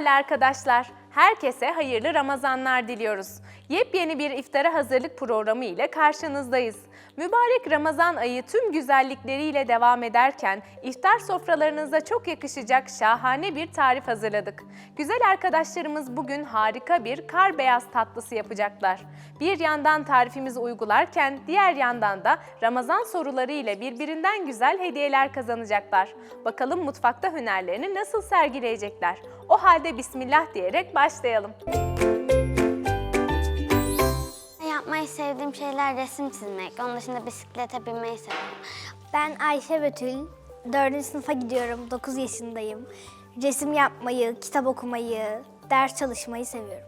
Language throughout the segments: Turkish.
değerli arkadaşlar. Herkese hayırlı Ramazanlar diliyoruz. Yepyeni bir iftara hazırlık programı ile karşınızdayız. Mübarek Ramazan ayı tüm güzellikleriyle devam ederken iftar sofralarınıza çok yakışacak şahane bir tarif hazırladık. Güzel arkadaşlarımız bugün harika bir kar beyaz tatlısı yapacaklar. Bir yandan tarifimizi uygularken diğer yandan da Ramazan soruları ile birbirinden güzel hediyeler kazanacaklar. Bakalım mutfakta hünerlerini nasıl sergileyecekler? O halde bismillah diyerek başlayalım. Yapmayı sevdiğim şeyler resim çizmek. Onun dışında bisiklete binmeyi seviyorum. Ben Ayşe Betül. 4. sınıfa gidiyorum. 9 yaşındayım. Resim yapmayı, kitap okumayı, ders çalışmayı seviyorum.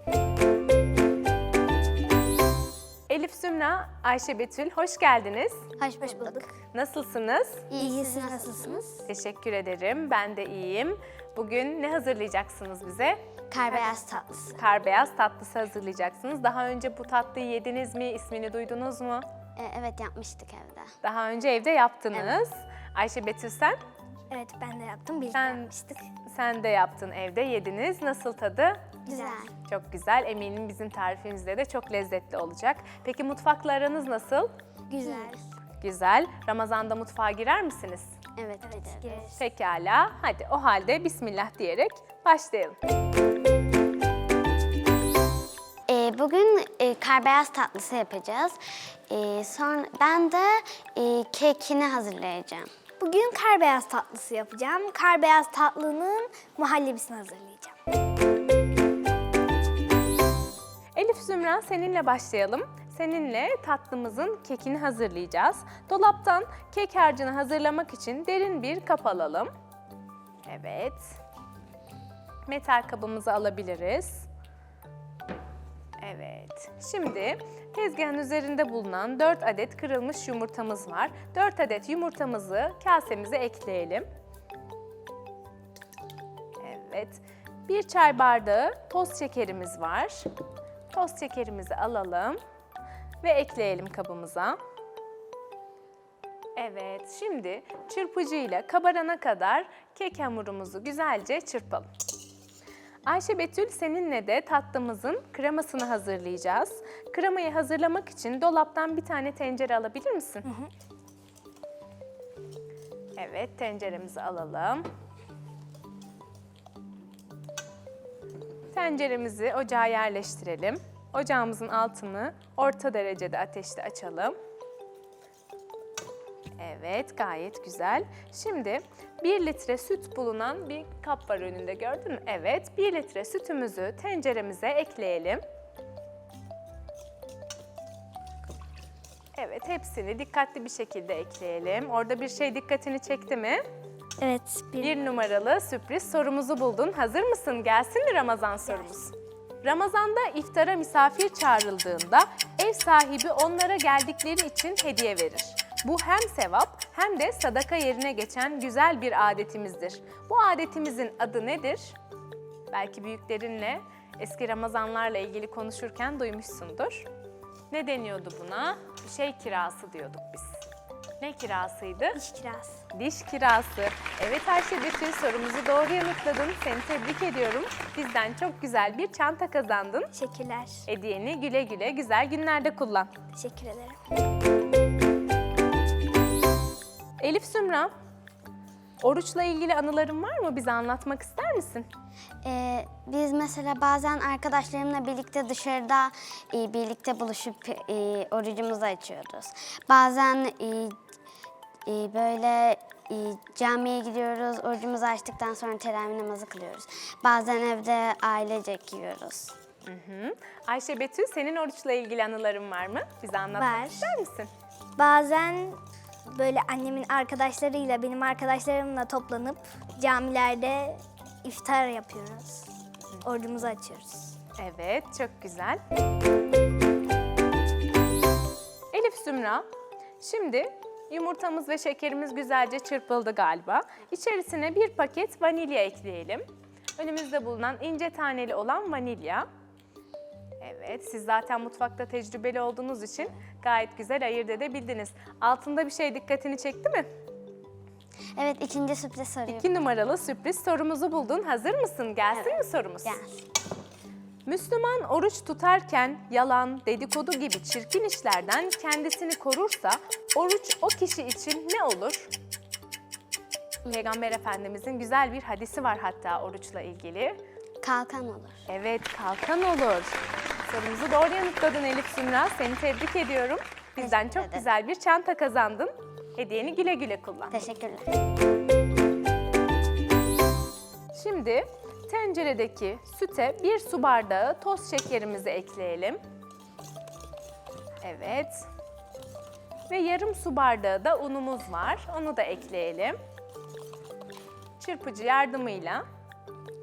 Elif Zümra, Ayşe Betül hoş geldiniz. Hoş hoş bulduk. Nasılsınız? İyi, siz nasılsınız? Teşekkür ederim. Ben de iyiyim. Bugün ne hazırlayacaksınız bize? Kar beyaz tatlısı. Kar beyaz tatlısı hazırlayacaksınız. Daha önce bu tatlıyı yediniz mi? İsmini duydunuz mu? Ee, evet yapmıştık evde. Daha önce evde yaptınız. Ayşe Betül sen? Evet ben de yaptım. Birlikte Sen, yapmıştık. sen de yaptın evde, yediniz. Nasıl tadı? Güzel. Çok güzel. Eminim bizim tarifimizde de çok lezzetli olacak. Peki mutfakla aranız nasıl? Güzel. Güzel. Ramazan'da mutfağa girer misiniz? Evet, Evet, evet. gireriz. Pekala. Hadi o halde Bismillah diyerek başlayalım. Ee, bugün e, kar beyaz tatlısı yapacağız. Ee, sonra ben de e, kekini hazırlayacağım. Bugün kar beyaz tatlısı yapacağım. Kar beyaz tatlının muhallebisini hazırlayacağım. Elif Zümra seninle başlayalım. Seninle tatlımızın kekini hazırlayacağız. Dolaptan kek harcını hazırlamak için derin bir kap alalım. Evet. Metal kabımızı alabiliriz. Evet. Şimdi tezgahın üzerinde bulunan 4 adet kırılmış yumurtamız var. 4 adet yumurtamızı kasemize ekleyelim. Evet. Bir çay bardağı toz şekerimiz var. Toz şekerimizi alalım ve ekleyelim kabımıza. Evet, şimdi çırpıcıyla kabarana kadar kek hamurumuzu güzelce çırpalım. Ayşe Betül seninle de tatlımızın kremasını hazırlayacağız. Kremayı hazırlamak için dolaptan bir tane tencere alabilir misin? Evet, tenceremizi alalım. Tenceremizi ocağa yerleştirelim. Ocağımızın altını orta derecede ateşte açalım. Evet, gayet güzel. Şimdi 1 litre süt bulunan bir kap var önünde gördün mü? Evet, 1 litre sütümüzü tenceremize ekleyelim. Evet, hepsini dikkatli bir şekilde ekleyelim. Orada bir şey dikkatini çekti mi? Evet. Bir... Bir numaralı sürpriz sorumuzu buldun. Hazır mısın? Gelsin mi Ramazan sorumuz? Ramazanda iftara misafir çağrıldığında ev sahibi onlara geldikleri için hediye verir. Bu hem sevap hem de sadaka yerine geçen güzel bir adetimizdir. Bu adetimizin adı nedir? Belki büyüklerinle eski Ramazanlarla ilgili konuşurken duymuşsundur. Ne deniyordu buna? Bir şey kirası diyorduk biz. Ne kirasıydı? İş kirası. Diş kirası. Evet Ayşe Betül sorumuzu doğru yanıtladın. Seni tebrik ediyorum. Bizden çok güzel bir çanta kazandın. Teşekkürler. Hediyeni güle güle güzel günlerde kullan. Teşekkür ederim. Elif Sümra, oruçla ilgili anıların var mı? Bize anlatmak ister misin? Ee, biz mesela bazen arkadaşlarımla birlikte dışarıda e, birlikte buluşup e, orucumuzu açıyoruz. Bazen e, e, böyle e, camiye gidiyoruz, orucumuzu açtıktan sonra teravih namazı kılıyoruz. Bazen evde ailecek yiyoruz. Hı. Ayşe Betül, senin oruçla ilgili anıların var mı? Bize anlatmak Var. ister misin? Bazen böyle annemin arkadaşlarıyla, benim arkadaşlarımla toplanıp camilerde iftar yapıyoruz. Orucumuzu açıyoruz. Evet, çok güzel. Elif Sümra, şimdi yumurtamız ve şekerimiz güzelce çırpıldı galiba. İçerisine bir paket vanilya ekleyelim. Önümüzde bulunan ince taneli olan vanilya. Evet, siz zaten mutfakta tecrübeli olduğunuz için gayet güzel ayırt edebildiniz. Altında bir şey dikkatini çekti mi? Evet ikinci sürpriz soruyu. İki numaralı sürpriz sorumuzu buldun. Hazır mısın? Gelsin mi sorumuz? Gelsin. Müslüman oruç tutarken yalan, dedikodu gibi çirkin işlerden kendisini korursa oruç o kişi için ne olur? Peygamber Efendimizin güzel bir hadisi var hatta oruçla ilgili. Kalkan olur. Evet, kalkan olur. Sorumuzu doğru yanıtladın Elif Sümra. Seni tebrik ediyorum. Bizden Teşekkür çok ederim. güzel bir çanta kazandın. Hediyeni güle güle kullan. Teşekkürler. Şimdi tenceredeki süte bir su bardağı toz şekerimizi ekleyelim. Evet. Ve yarım su bardağı da unumuz var. Onu da ekleyelim. Çırpıcı yardımıyla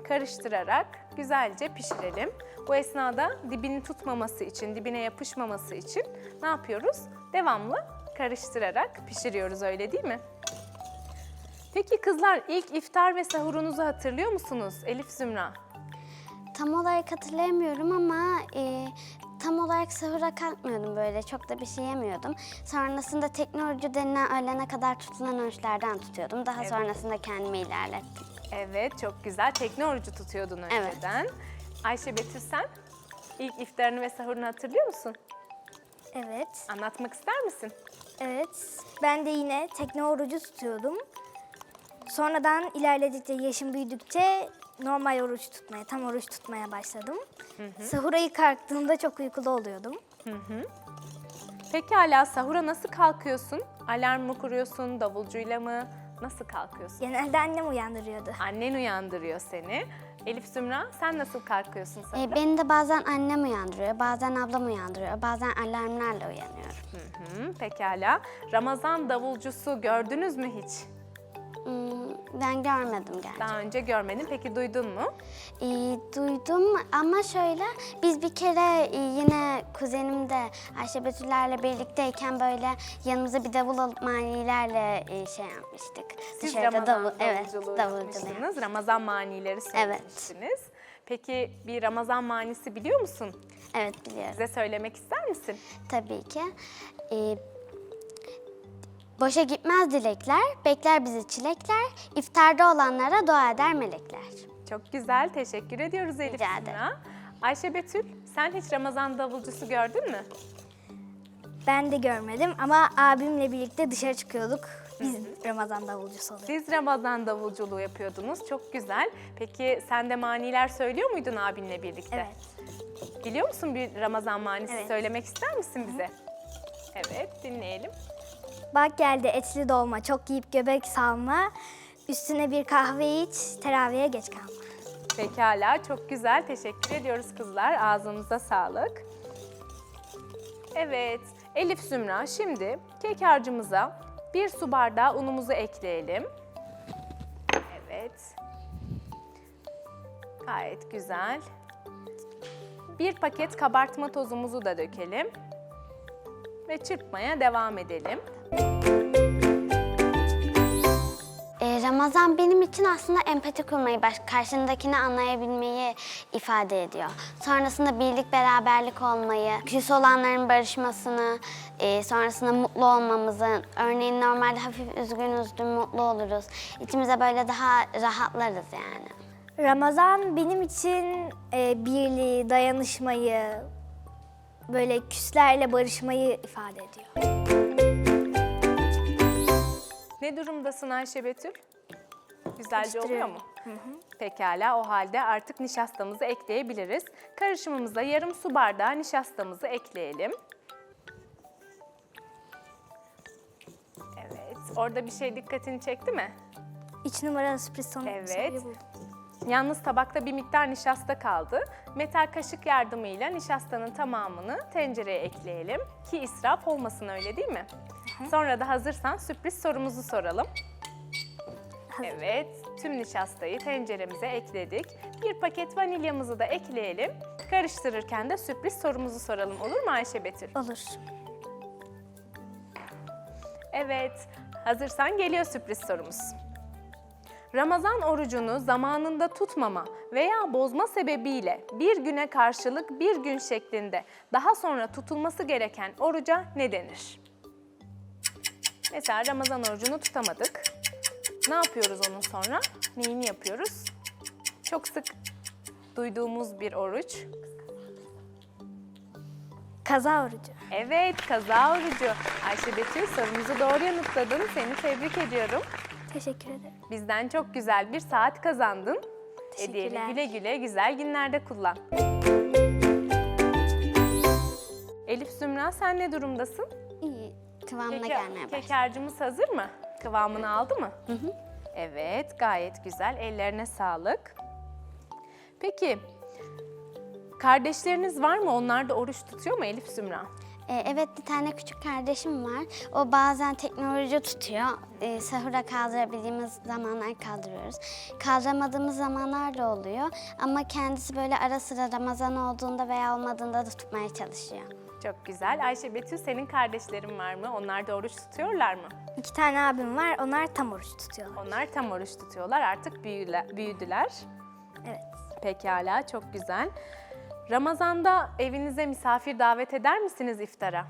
karıştırarak güzelce pişirelim. Bu esnada dibini tutmaması için, dibine yapışmaması için ne yapıyoruz? Devamlı karıştırarak pişiriyoruz öyle değil mi? Peki kızlar ilk iftar ve sahurunuzu hatırlıyor musunuz Elif Zümra? Tam olarak hatırlayamıyorum ama e, tam olarak sahura kalkmıyordum böyle. Çok da bir şey yemiyordum. Sonrasında teknoloji denilen öğlene kadar tutulan oruçlardan tutuyordum. Daha sonrasında kendimi ilerlettim. Evet çok güzel. Tekne orucu tutuyordun Evet. önceden. Ayşe Betül sen ilk iftarını ve sahurunu hatırlıyor musun? Evet. Anlatmak ister misin? Evet. Ben de yine tekne orucu tutuyordum. Sonradan ilerledikçe, yaşım büyüdükçe normal oruç tutmaya, tam oruç tutmaya başladım. Sahura ilk kalktığımda çok uykulu oluyordum. Pekala sahura nasıl kalkıyorsun? Alarm mı kuruyorsun, davulcuyla mı? Nasıl kalkıyorsun? Genelde annem uyandırıyordu. Annen uyandırıyor seni. Elif Zümra sen nasıl kalkıyorsun sahura? E, beni de bazen annem uyandırıyor, bazen ablam uyandırıyor, bazen alarmlarla uyanıyorum. Hı, pekala. Ramazan davulcusu gördünüz mü hiç? Hmm, ben görmedim gerçekten. Daha önce görmedin. Peki duydun mu? E, duydum ama şöyle biz bir kere e, yine kuzenim de Ayşe Betüllerle birlikteyken böyle yanımıza bir davul alıp manilerle e, şey yapmıştık. Siz Dışarıda Ramazan davul, evet, davulculuğu yapmıştınız. Ramazan manileri söylemiştiniz. Peki bir Ramazan manisi biliyor musun? Evet biliyorum. Bize söylemek ister misin? Tabii ki. Ee, boşa gitmez dilekler, bekler bizi çilekler, iftarda olanlara dua eder melekler. Çok güzel. Teşekkür ediyoruz Elif Rica ederim. Sina. Ayşe Betül, sen hiç Ramazan davulcusu gördün mü? Ben de görmedim ama abimle birlikte dışarı çıkıyorduk. Biz Ramazan davulcusu oluyorduk. Siz Ramazan davulculuğu yapıyordunuz. Çok güzel. Peki sen de maniler söylüyor muydun abinle birlikte? Evet. Biliyor musun bir Ramazan manisi Evet. söylemek ister misin bize? Evet, dinleyelim. Bak geldi etli dolma, çok yiyip göbek salma. Üstüne bir kahve iç, teraviye geç kalma. Pekala, çok güzel. Teşekkür ediyoruz kızlar. Ağzınıza sağlık. Evet, Elif Zümra şimdi kek harcımıza bir su bardağı unumuzu ekleyelim. Evet. Gayet güzel. Bir paket kabartma tozumuzu da dökelim. Ve çırpmaya devam edelim. Ee, Ramazan benim için aslında empati kurmayı, baş, karşındakini anlayabilmeyi ifade ediyor. Sonrasında birlik, beraberlik olmayı, küs olanların barışmasını, e, sonrasında mutlu olmamızı, örneğin normalde hafif üzgünüzdür, mutlu oluruz. İçimize böyle daha rahatlarız yani. Ramazan benim için e, birliği, dayanışmayı, böyle küslerle barışmayı ifade ediyor. Ne durumdasın Ayşe Betül? Güzelce oluyor mu? Karıştırıyorum. Pekala o halde artık nişastamızı ekleyebiliriz. Karışımımıza yarım su bardağı nişastamızı ekleyelim. Evet, orada bir şey dikkatini çekti mi? İç numaralı sürpriz sonu Evet. Yalnız tabakta bir miktar nişasta kaldı. Metal kaşık yardımıyla nişastanın tamamını tencereye ekleyelim ki israf olmasın öyle değil mi? Sonra da hazırsan sürpriz sorumuzu soralım. Evet, tüm nişastayı tenceremize ekledik. Bir paket vanilyamızı da ekleyelim. Karıştırırken de sürpriz sorumuzu soralım olur mu Ayşe Betül? Olur. Evet, hazırsan geliyor sürpriz sorumuz. Ramazan orucunu zamanında tutmama veya bozma sebebiyle bir güne karşılık bir gün şeklinde daha sonra tutulması gereken oruca ne denir? Mesela Ramazan orucunu tutamadık. Ne yapıyoruz onun sonra? Neyini yapıyoruz? Çok sık duyduğumuz bir oruç. Kaza orucu. Evet, kaza orucu. Ayşe Betül sorumuzu doğru yanıtladın. Seni tebrik ediyorum. Teşekkür ederim. Bizden çok güzel bir saat kazandın. Hediyeni güle güle güzel günlerde kullan. Elif Zümra sen ne durumdasın? Kıvamına Keke- gelmeye başladı. kekercimiz hazır mı? Kıvamını aldı mı? Evet, gayet güzel. Ellerine sağlık. Peki, kardeşleriniz var mı? Onlar da oruç tutuyor mu Elif Zümra? Ee, evet bir tane küçük kardeşim var. O bazen teknoloji tutuyor. Ee, sahura kaldırabildiğimiz zamanlar kaldırıyoruz. Kaldıramadığımız zamanlar da oluyor. Ama kendisi böyle ara sıra Ramazan olduğunda veya olmadığında da tutmaya çalışıyor. Çok güzel. Ayşe Betül senin kardeşlerin var mı? Onlar da oruç tutuyorlar mı? İki tane abim var. Onlar tam oruç tutuyorlar. Onlar tam oruç tutuyorlar. Artık büyüle- büyüdüler. Evet. Pekala, çok güzel. Ramazanda evinize misafir davet eder misiniz iftara?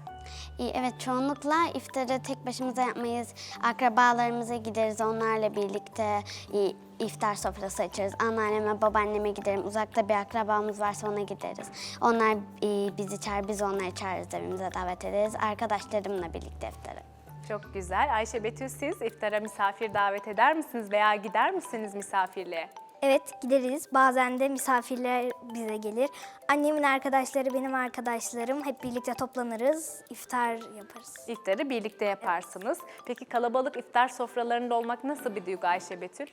Ee, evet çoğunlukla iftarı tek başımıza yapmayız. Akrabalarımıza gideriz onlarla birlikte e, iftar sofrası açarız. Anneanneme, babaanneme giderim. Uzakta bir akrabamız varsa ona gideriz. Onlar e, bizi çağır, biz onları çağırırız evimize davet ederiz. Arkadaşlarımla birlikte iftara. Çok güzel. Ayşe Betül siz iftara misafir davet eder misiniz veya gider misiniz misafirliğe? Evet gideriz. Bazen de misafirler bize gelir. Annemin arkadaşları benim arkadaşlarım. Hep birlikte toplanırız. iftar yaparız. İftarı birlikte yaparsınız. Peki kalabalık iftar sofralarında olmak nasıl bir duygu Ayşe Betül?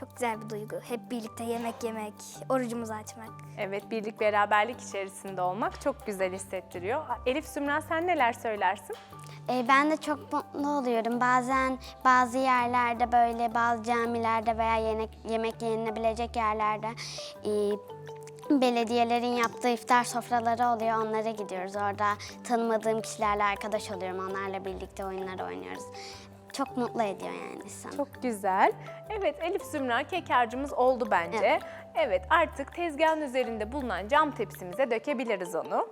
Çok güzel bir duygu. Hep birlikte yemek yemek, orucumuzu açmak. Evet, birlik beraberlik içerisinde olmak çok güzel hissettiriyor. Elif Sümra sen neler söylersin? E, ben de çok mutlu oluyorum. Bazen bazı yerlerde böyle bazı camilerde veya yemek, yemek yenilebilecek yerlerde e, belediyelerin yaptığı iftar sofraları oluyor. Onlara gidiyoruz. Orada tanımadığım kişilerle arkadaş oluyorum. Onlarla birlikte oyunlar oynuyoruz. Çok mutlu ediyor yani insanı. Çok güzel. Evet Elif Zümra kek harcımız oldu bence. Evet. Evet. artık tezgahın üzerinde bulunan cam tepsimize dökebiliriz onu.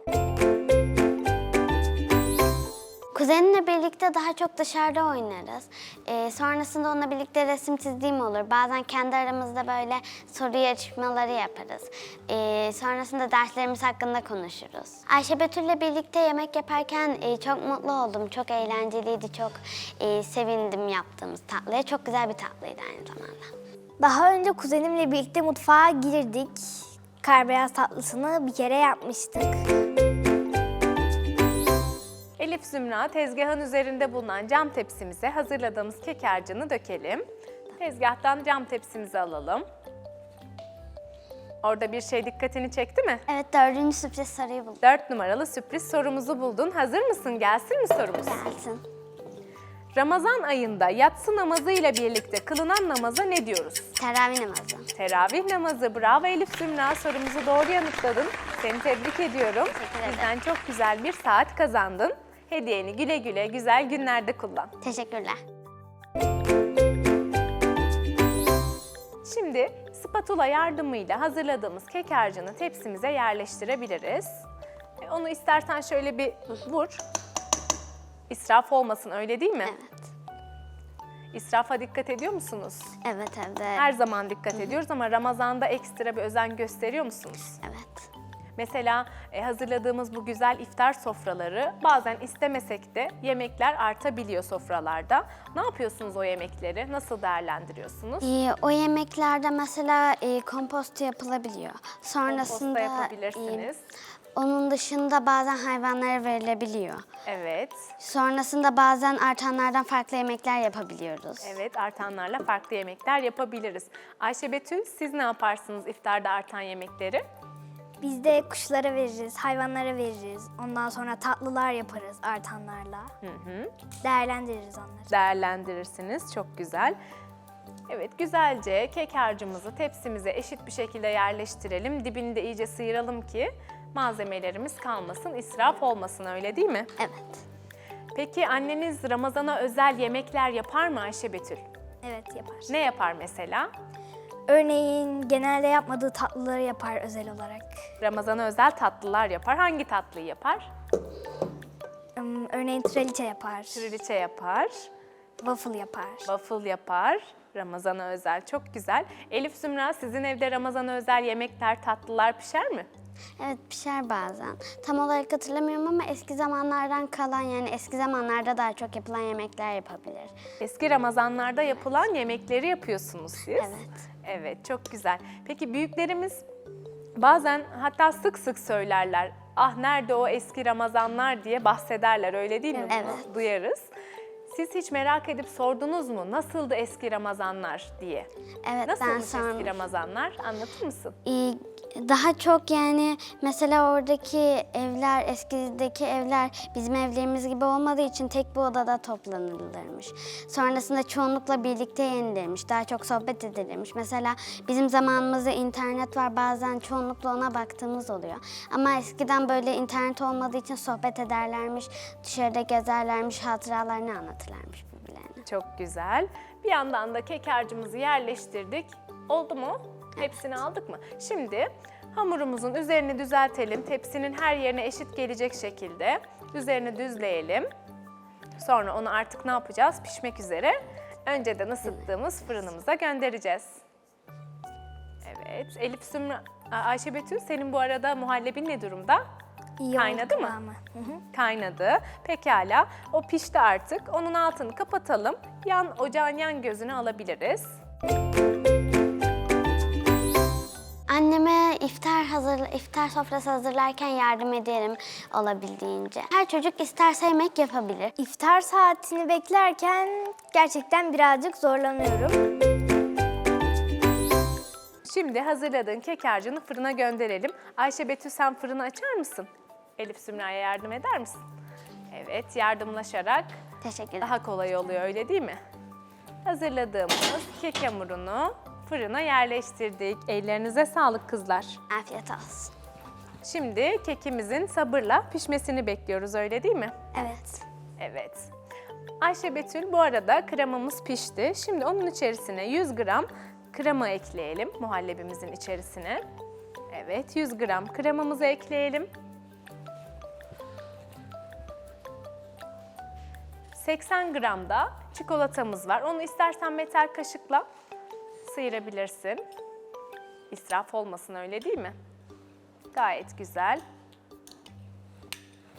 Kuzenimle birlikte daha çok dışarıda oynarız. Ee, sonrasında onunla birlikte resim çizdiğim olur. Bazen kendi aramızda böyle soru yarışmaları yaparız. Ee, sonrasında derslerimiz hakkında konuşuruz. Ayşe Betül'le birlikte yemek yaparken e, çok mutlu oldum. Çok eğlenceliydi, çok e, sevindim yaptığımız tatlıya. Çok güzel bir tatlıydı aynı zamanda. Daha önce kuzenimle birlikte mutfağa girdik. Karbeyaz tatlısını bir kere yapmıştık. Elif Zümra tezgahın üzerinde bulunan cam tepsimize hazırladığımız kek harcını dökelim. Tezgahtan cam tepsimizi alalım. Orada bir şey dikkatini çekti mi? Evet, dördüncü sürpriz soruyu buldum. 4 numaralı sürpriz sorumuzu buldun. Hazır mısın? Gelsin mi sorumuz? Gelsin. Ramazan ayında yatsı namazı ile birlikte kılınan namaza ne diyoruz? Teravih namazı. Teravih namazı. Bravo Elif Zümra. Sorumuzu doğru yanıtladın. Seni tebrik ediyorum. ederim. Bizden çok güzel bir saat kazandın. Hediyeni güle güle güzel günlerde kullan. Teşekkürler. Şimdi spatula yardımıyla hazırladığımız kek harcını tepsimize yerleştirebiliriz. E, Onu istersen şöyle bir vur. İsraf olmasın öyle değil mi? Evet. İsrafa dikkat ediyor musunuz? Evet, evde. Her zaman dikkat ediyoruz ama Ramazan'da ekstra bir özen gösteriyor musunuz? Evet. Mesela e, hazırladığımız bu güzel iftar sofraları bazen istemesek de yemekler artabiliyor sofralarda. Ne yapıyorsunuz o yemekleri? Nasıl değerlendiriyorsunuz? Ee, o yemeklerde mesela e, kompost yapılabiliyor. Sonrasında Komposta yapabilirsiniz. e, onun dışında bazen hayvanlara verilebiliyor. Evet. Sonrasında bazen artanlardan farklı yemekler yapabiliyoruz. Evet, artanlarla farklı yemekler yapabiliriz. Ayşe Betül, siz ne yaparsınız iftarda artan yemekleri? Biz de kuşlara veririz, hayvanlara veririz. Ondan sonra tatlılar yaparız artanlarla. Değerlendiririz onları. Değerlendirirsiniz, çok güzel. Evet, güzelce kek harcımızı tepsimize eşit bir şekilde yerleştirelim. Dibini de iyice sıyıralım ki malzemelerimiz kalmasın, israf olmasın öyle değil mi? Evet. Peki anneniz Ramazan'a özel yemekler yapar mı Ayşe Betül? Evet yapar. Ne yapar mesela? Örneğin genelde yapmadığı tatlıları yapar özel olarak. Ramazan'a özel tatlılar yapar. Hangi tatlıyı yapar? Hmm, Örneğin traliçe yapar. Triliçe yapar. waffle yapar. Waffle yapar. Ramazan'a özel. Çok güzel. Elif Zümra sizin evde Ramazan'a özel yemekler, tatlılar pişer mi? Evet pişer bazen. Tam olarak hatırlamıyorum ama eski zamanlardan kalan yani eski zamanlarda daha çok yapılan yemekler yapabilir. Eski Ramazanlarda yapılan yemekleri yapıyorsunuz siz. Evet. Evet, çok güzel. Peki büyüklerimiz bazen hatta sık sık söylerler. Ah nerede o eski Ramazanlar diye bahsederler öyle değil mi? Bunu Evet. Duyarız. Siz hiç merak edip sordunuz mu nasıldı eski Ramazanlar diye? Evet ben Nasılmış sonra eski Ramazanlar? Anlatır mısın? Ee, daha çok yani mesela oradaki evler, eskideki evler bizim evlerimiz gibi olmadığı için tek bir odada toplanılırmış. Sonrasında çoğunlukla birlikte yenilirmiş, daha çok sohbet edilirmiş. Mesela bizim zamanımızda internet var, bazen çoğunlukla ona baktığımız oluyor. Ama eskiden böyle internet olmadığı için sohbet ederlermiş, dışarıda gezerlermiş, hatıralarını anlatırlarmış birbirlerine. Çok güzel. Bir yandan da kek harcımızı yerleştirdik. Oldu mu? Hepsini aldık mı? Şimdi hamurumuzun üzerini düzeltelim. Tepsinin her yerine eşit gelecek şekilde üzerini düzleyelim. Sonra onu artık ne yapacağız? Pişmek üzere. Önceden ısıttığımız fırınımıza göndereceğiz. Evet. Elif Sümra, Ayşe Betül senin bu arada muhallebin ne durumda? İyi Kaynadı mı? Hı hı. Kaynadı. Pekala. O pişti artık. Onun altını kapatalım. Yan ocağın yan gözünü alabiliriz. Anneme iftar hazır iftar sofrası hazırlarken yardım ederim olabildiğince. Her çocuk isterse yemek yapabilir. İftar saatini beklerken gerçekten birazcık zorlanıyorum. Şimdi hazırladığın kek harcını fırına gönderelim. Ayşe Betül sen fırını açar mısın? Elif Sümra'ya yardım eder misin? Evet, yardımlaşarak Teşekkür ederim. daha kolay oluyor öyle değil mi? Hazırladığımız kek hamurunu fırına yerleştirdik. Ellerinize sağlık kızlar. Afiyet olsun. Şimdi kekimizin sabırla pişmesini bekliyoruz öyle değil mi? Evet. Evet. Ayşe Betül bu arada kremamız pişti. Şimdi onun içerisine 100 gram krema ekleyelim muhallebimizin içerisine. Evet 100 gram kremamızı ekleyelim. 80 gram da çikolatamız var. Onu istersen metal kaşıkla sıyırabilirsin. İsraf olmasın öyle değil mi? Gayet güzel.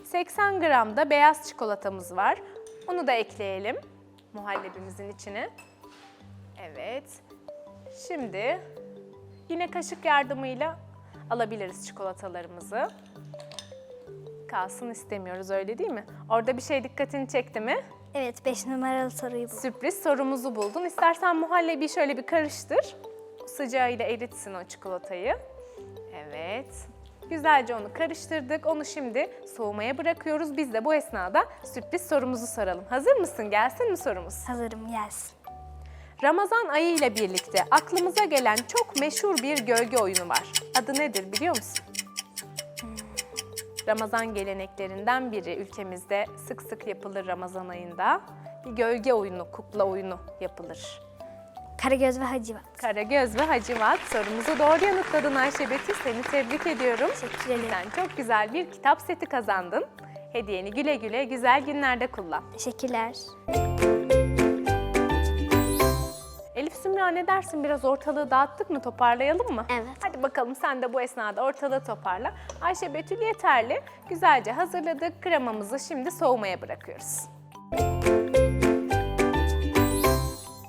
80 gram da beyaz çikolatamız var. Onu da ekleyelim muhallebimizin içine. Evet. Şimdi yine kaşık yardımıyla alabiliriz çikolatalarımızı. Kalsın istemiyoruz öyle değil mi? Orada bir şey dikkatini çekti mi? Evet 5 numaralı soruyu bu. Sürpriz sorumuzu buldun. İstersen muhallebi şöyle bir karıştır. Sıcağıyla eritsin o çikolatayı. Evet. Güzelce onu karıştırdık. Onu şimdi soğumaya bırakıyoruz. Biz de bu esnada sürpriz sorumuzu soralım. Hazır mısın? Gelsin mi sorumuz? Hazırım gelsin. Ramazan ayı ile birlikte aklımıza gelen çok meşhur bir gölge oyunu var. Adı nedir biliyor musun? Ramazan geleneklerinden biri ülkemizde sık sık yapılır Ramazan ayında. Bir gölge oyunu, kukla oyunu yapılır. Karagöz ve Hacivat. Karagöz ve Hacivat sorumuzu doğru yanıtladın Ayşe Betül. Seni tebrik ediyorum. Teşekkür ederim. Sen çok güzel bir kitap seti kazandın. Hediyeni güle güle güzel günlerde kullan. Teşekkürler. Sümra ne dersin? Biraz ortalığı dağıttık mı? Toparlayalım mı? Evet. Hadi bakalım sen de bu esnada ortalığı toparla. Ayşe Betül yeterli. Güzelce hazırladık. Kremamızı şimdi soğumaya bırakıyoruz.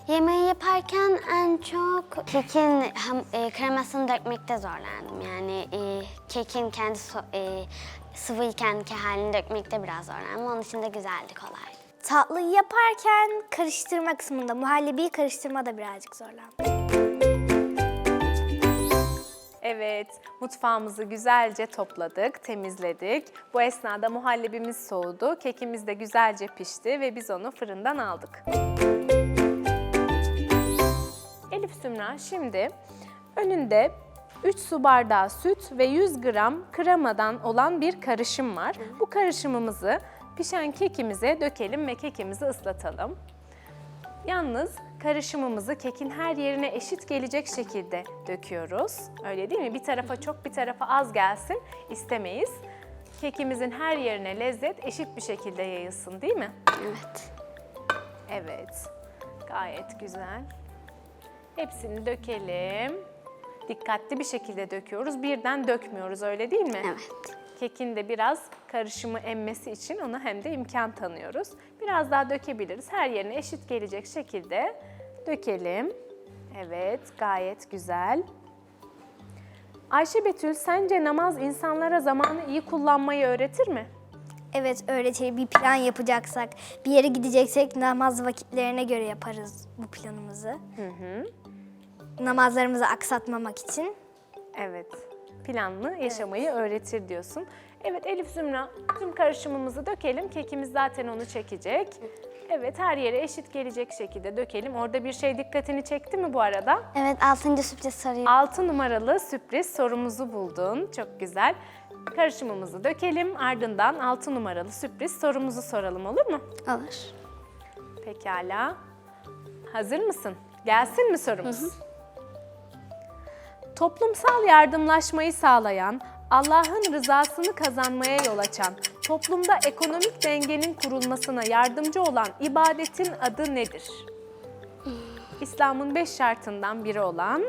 Yemeği yaparken en çok kekin ham, e, kremasını dökmekte zorlandım. Yani e, kekin kendi so- e, sıvıyken ki halini dökmekte biraz zorlandım. Onun için de güzeldi, kolay. Tatlıyı yaparken karıştırma kısmında muhallebiyi karıştırma da birazcık zorlandım. Evet, mutfağımızı güzelce topladık, temizledik. Bu esnada muhallebimiz soğudu, kekimiz de güzelce pişti ve biz onu fırından aldık. Elif Sümra şimdi önünde 3 su bardağı süt ve 100 gram kremadan olan bir karışım var. Bu karışımımızı pişen kekimize dökelim ve kekimizi ıslatalım. Yalnız karışımımızı kekin her yerine eşit gelecek şekilde döküyoruz. Öyle değil mi? Bir tarafa çok bir tarafa az gelsin istemeyiz. Kekimizin her yerine lezzet eşit bir şekilde yayılsın değil mi? Evet. Evet. Gayet güzel. Hepsini dökelim. Dikkatli bir şekilde döküyoruz. Birden dökmüyoruz öyle değil mi? Evet. Kekin de biraz karışımı emmesi için ona hem de imkan tanıyoruz. Biraz daha dökebiliriz. Her yerine eşit gelecek şekilde dökelim. Evet, gayet güzel. Ayşe Betül, sence namaz insanlara zamanı iyi kullanmayı öğretir mi? Evet öğretir bir plan yapacaksak, bir yere gideceksek namaz vakitlerine göre yaparız bu planımızı. Namazlarımızı aksatmamak için. Evet, planlı yaşamayı öğretir diyorsun. Evet Elif Zümra, tüm karışımımızı dökelim. Kekimiz zaten onu çekecek. Evet, her yere eşit gelecek şekilde dökelim. Orada bir şey dikkatini çekti mi bu arada? Evet, altıncı sürpriz soruyu. 6 numaralı sürpriz sorumuzu buldun. Çok güzel. Karışımımızı dökelim. Ardından 6 numaralı sürpriz sorumuzu soralım olur mu? Olur. Pekala. Hazır mısın? Gelsin mi sorumuz? Toplumsal yardımlaşmayı sağlayan, Allah'ın rızasını kazanmaya yol açan, toplumda ekonomik dengenin kurulmasına yardımcı olan ibadetin adı nedir? İslam'ın beş şartından biri olan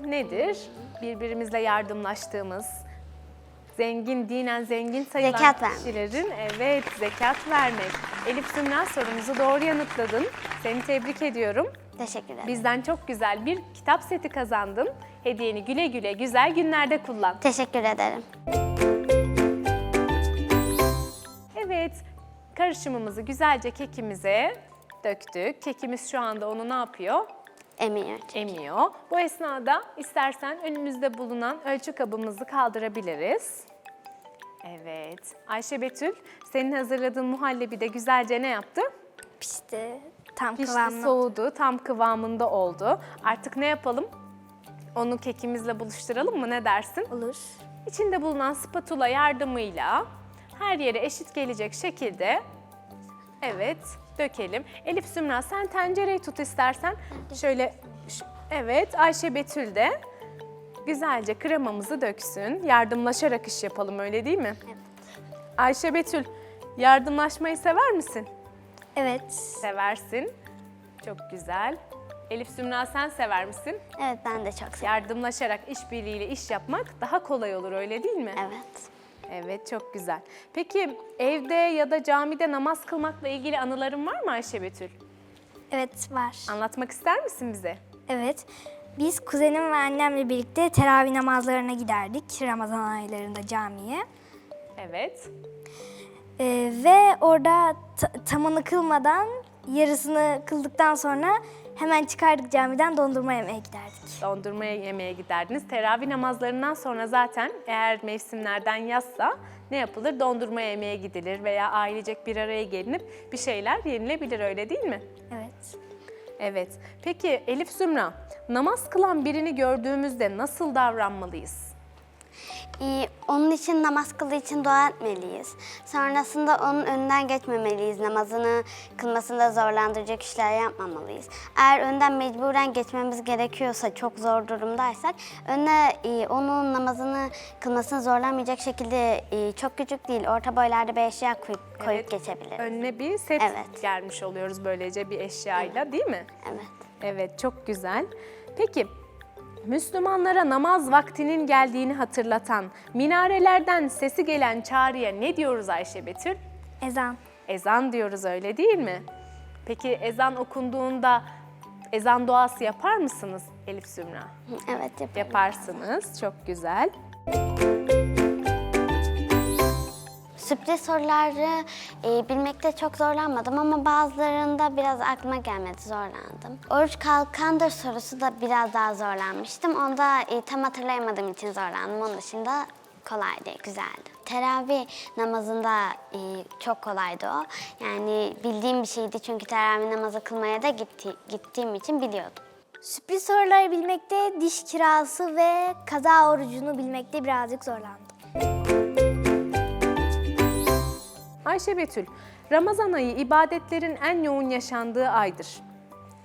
nedir? Birbirimizle yardımlaştığımız, zengin, dinen zengin sayılan Zekat kişilerin evet zekat vermek. Elif Zümra sorumuzu doğru yanıtladın. Seni tebrik ediyorum. Teşekkür ederim. Bizden çok güzel bir kitap seti kazandın. Hediyeni güle güle güzel günlerde kullan. Teşekkür ederim. Evet, karışımımızı güzelce kekimize döktük. Kekimiz şu anda onu ne yapıyor? Emiyor. emiyor. Bu esnada istersen önümüzde bulunan ölçü kabımızı kaldırabiliriz. Evet. Ayşe Betül, senin hazırladığın muhallebi de güzelce ne yaptı? Pişti. Tam Pişti, kıvamlı. soğudu, tam kıvamında oldu. Artık ne yapalım? Onu kekimizle buluşturalım mı? Ne dersin? Olur. İçinde bulunan spatula yardımıyla her yere eşit gelecek şekilde evet dökelim. Elif Sümra sen tencereyi tut istersen. Şöyle evet Ayşe Betül de güzelce kremamızı döksün. Yardımlaşarak iş yapalım öyle değil mi? Evet. Ayşe Betül yardımlaşmayı sever misin? Evet. Seversin. Çok güzel. Elif Sümra sen sever misin? Evet, ben de çok seviyorum. Yardımlaşarak, işbirliğiyle iş yapmak daha kolay olur öyle değil mi? Evet. Evet, çok güzel. Peki evde ya da camide namaz kılmakla ilgili anıların var mı Ayşe Betül? Evet var. Anlatmak ister misin bize? Evet. Biz kuzenim ve annemle birlikte teravih namazlarına giderdik Ramazan aylarında camiye. Evet. Ee, ve orada ta- tamamını kılmadan yarısını kıldıktan sonra hemen çıkardık camiden dondurma yemeye giderdik. Dondurmaya yemeye giderdiniz. Teravih namazlarından sonra zaten eğer mevsimlerden yazsa ne yapılır? Dondurma yemeye gidilir veya ailecek bir araya gelinip bir şeyler yenilebilir öyle değil mi? Evet. Evet. Peki Elif Zümra, namaz kılan birini gördüğümüzde nasıl davranmalıyız? Ee, onun için namaz kıldığı için dua etmeliyiz. Sonrasında onun önünden geçmemeliyiz. Namazını kılmasında zorlandıracak işler yapmamalıyız. Eğer önden mecburen geçmemiz gerekiyorsa, çok zor durumdaysak, önüne e, onun namazını kılmasını zorlanmayacak şekilde e, çok küçük değil, orta boylarda bir eşya koyup, koyup Evet, geçebiliriz. Önüne bir set Evet. gelmiş oluyoruz böylece bir eşyayla değil mi? Evet. Evet, çok güzel. Peki, Müslümanlara namaz vaktinin geldiğini hatırlatan, minarelerden sesi gelen çağrıya ne diyoruz Ayşe Betül? Ezan. Ezan diyoruz öyle değil mi? Peki ezan okunduğunda ezan duası yapar mısınız Elif Sümra? Evet, yapalım. Yaparsınız, çok güzel. Sürpriz soruları e, bilmekte çok zorlanmadım ama bazılarında biraz aklıma gelmedi, zorlandım. Oruç kalkandır sorusu da biraz daha zorlanmıştım. Onda e, tam hatırlayamadığım için zorlandım. Onun dışında kolaydı, güzeldi. Teravih namazında e, çok kolaydı o. Yani bildiğim bir şeydi çünkü teravih namazı kılmaya da gitti, gittiğim için biliyordum. Sürpriz soruları bilmekte, diş kirası ve kaza orucunu bilmekte birazcık zorlandım. Ayşe Betül, Ramazan ayı ibadetlerin en yoğun yaşandığı aydır.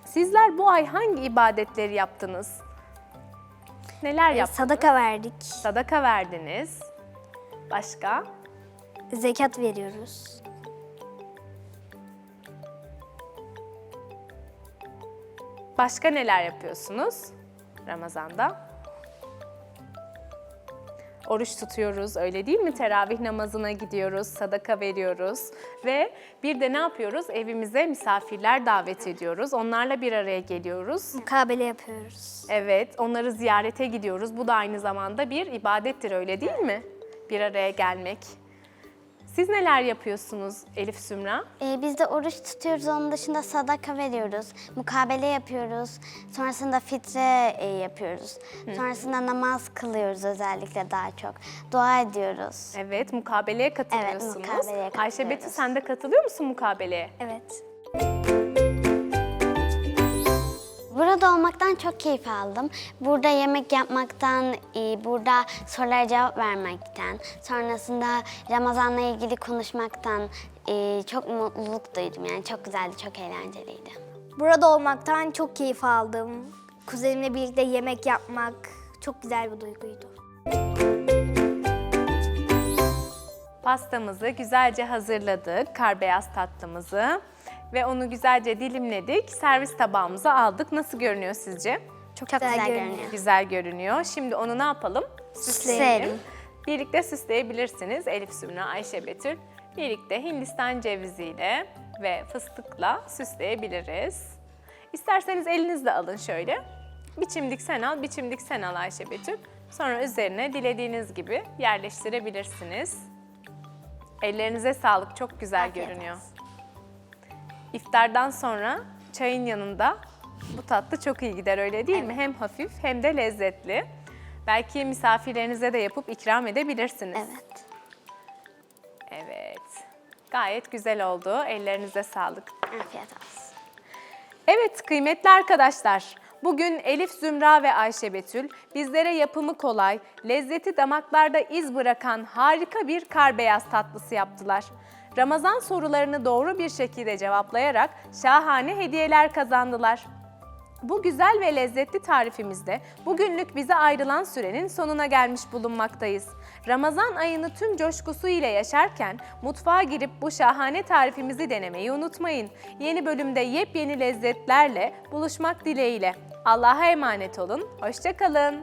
Sizler bu ay hangi ibadetleri yaptınız? Neler ee, yaptınız? Sadaka verdik. Sadaka verdiniz. Başka? Zekat veriyoruz. Başka neler yapıyorsunuz Ramazan'da? Oruç tutuyoruz öyle değil mi? Teravih namazına gidiyoruz, sadaka veriyoruz ve bir de ne yapıyoruz? Evimize misafirler davet ediyoruz. Onlarla bir araya geliyoruz. Mukabele yapıyoruz. Evet, onları ziyarete gidiyoruz. Bu da aynı zamanda bir ibadettir öyle değil mi? Bir araya gelmek. Siz neler yapıyorsunuz Elif Sümra? E, biz de oruç tutuyoruz, onun dışında sadaka veriyoruz, mukabele yapıyoruz, sonrasında fitre e, yapıyoruz, sonrasında namaz kılıyoruz özellikle daha çok, dua ediyoruz. Evet, mukabeleye katılıyorsunuz. mukabeleye Ayşe katılıyoruz. Betül sen de katılıyor musun mukabeleye? Evet. Burada olmaktan çok keyif aldım. Burada yemek yapmaktan, e, burada sorulara cevap vermekten, sonrasında Ramazan'la ilgili konuşmaktan e, çok mutluluk duydum. Yani çok güzeldi, çok eğlenceliydi. Burada olmaktan çok keyif aldım. Kuzenimle birlikte yemek yapmak çok güzel bir duyguydu. Pastamızı güzelce hazırladık, kar beyaz tatlımızı ve onu güzelce dilimledik. Servis tabağımıza aldık. Nasıl görünüyor sizce? Çok, güzel güzel, görünüyor. görünüyor. Güzel görünüyor. Şimdi onu ne yapalım? Süsleyelim. Birlikte süsleyebilirsiniz Elif Sümra, Ayşe Betül. Birlikte Hindistan ceviziyle ve fıstıkla süsleyebiliriz. İsterseniz elinizle alın şöyle. Bir çimdik sen al, bir çimdik sen al Ayşe Betül. Sonra üzerine dilediğiniz gibi yerleştirebilirsiniz. Ellerinize sağlık, çok güzel Afiyet görünüyor. olsun. İftardan sonra çayın yanında bu tatlı çok iyi gider öyle değil mi? Hem hafif hem de lezzetli. Belki misafirlerinize de yapıp ikram edebilirsiniz. Evet. Evet. Gayet güzel oldu. Ellerinize sağlık. Afiyet olsun. Evet kıymetli arkadaşlar. Bugün Elif Zümra ve Ayşe Betül bizlere yapımı kolay, lezzeti damaklarda iz bırakan harika bir kar beyaz tatlısı yaptılar. Ramazan sorularını doğru bir şekilde cevaplayarak şahane hediyeler kazandılar. Bu güzel ve lezzetli tarifimizde bugünlük bize ayrılan sürenin sonuna gelmiş bulunmaktayız. Ramazan ayını tüm coşkusu ile yaşarken mutfağa girip bu şahane tarifimizi denemeyi unutmayın. Yeni bölümde yepyeni lezzetlerle buluşmak dileğiyle. Allah'a emanet olun, hoşçakalın.